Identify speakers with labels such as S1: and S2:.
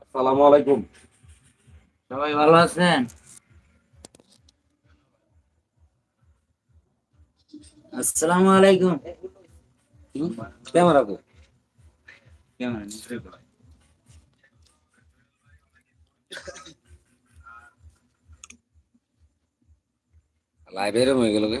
S1: আসসালামু আলাইকুম।
S2: সবাই ভালো আছেন? আসসালামু আলাইকুম।
S1: ক্যামেরা কো।
S2: ক্যামেরা
S1: লাইভেরও হয়ে গেল কে?